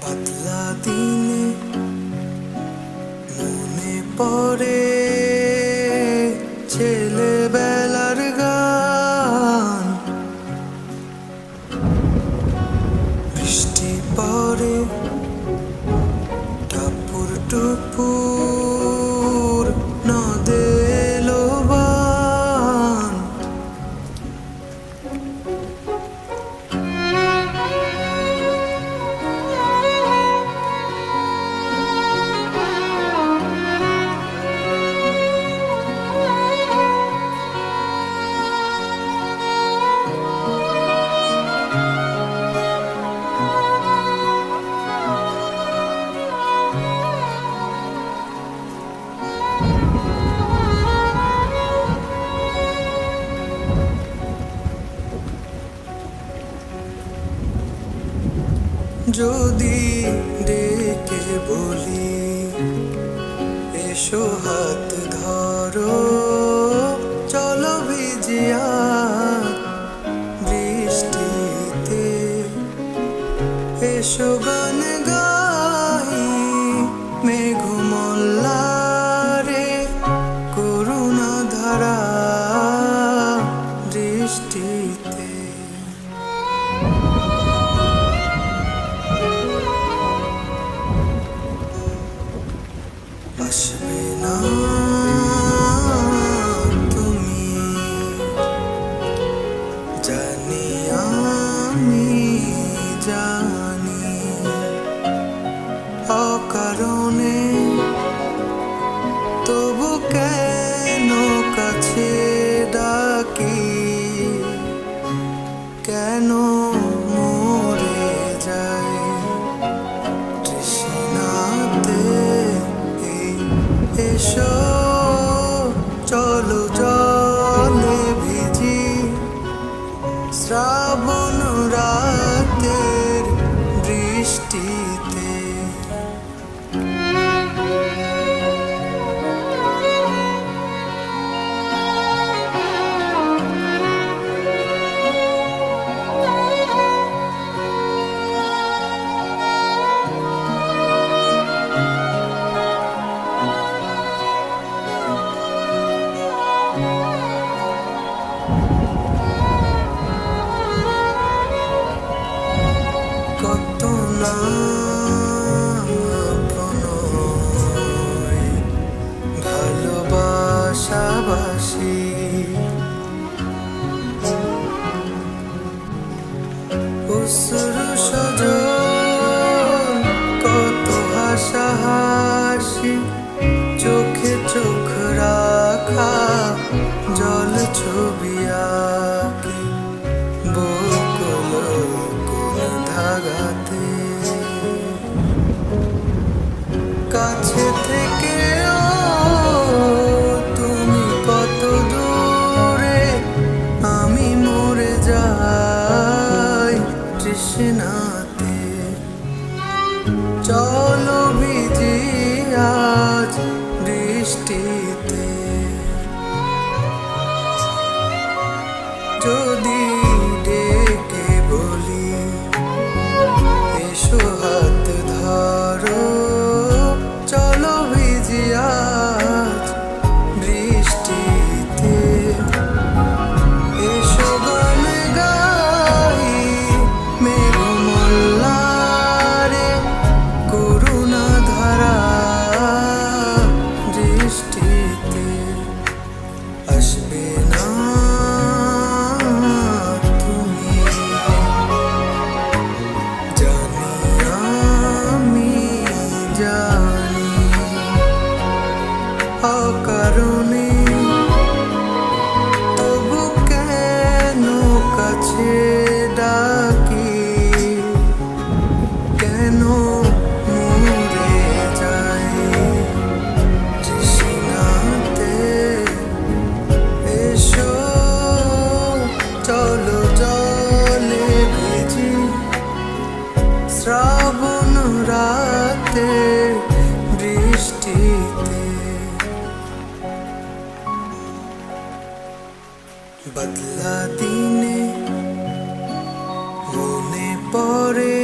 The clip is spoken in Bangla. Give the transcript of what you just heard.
পাতলা দিনে মনে পড়ে যদি ডেকে বলি এসো হাত ধরো চলো ভিজিয়া বৃষ্টিতে। এসো গো কারণে তবু কেন কাছে ডাকি? কেন মরে যায় তৃষ্ণাতে এসব চলো বিজি আজ বৃষ্টিতে me. বদলা দিনে মনে পড়ে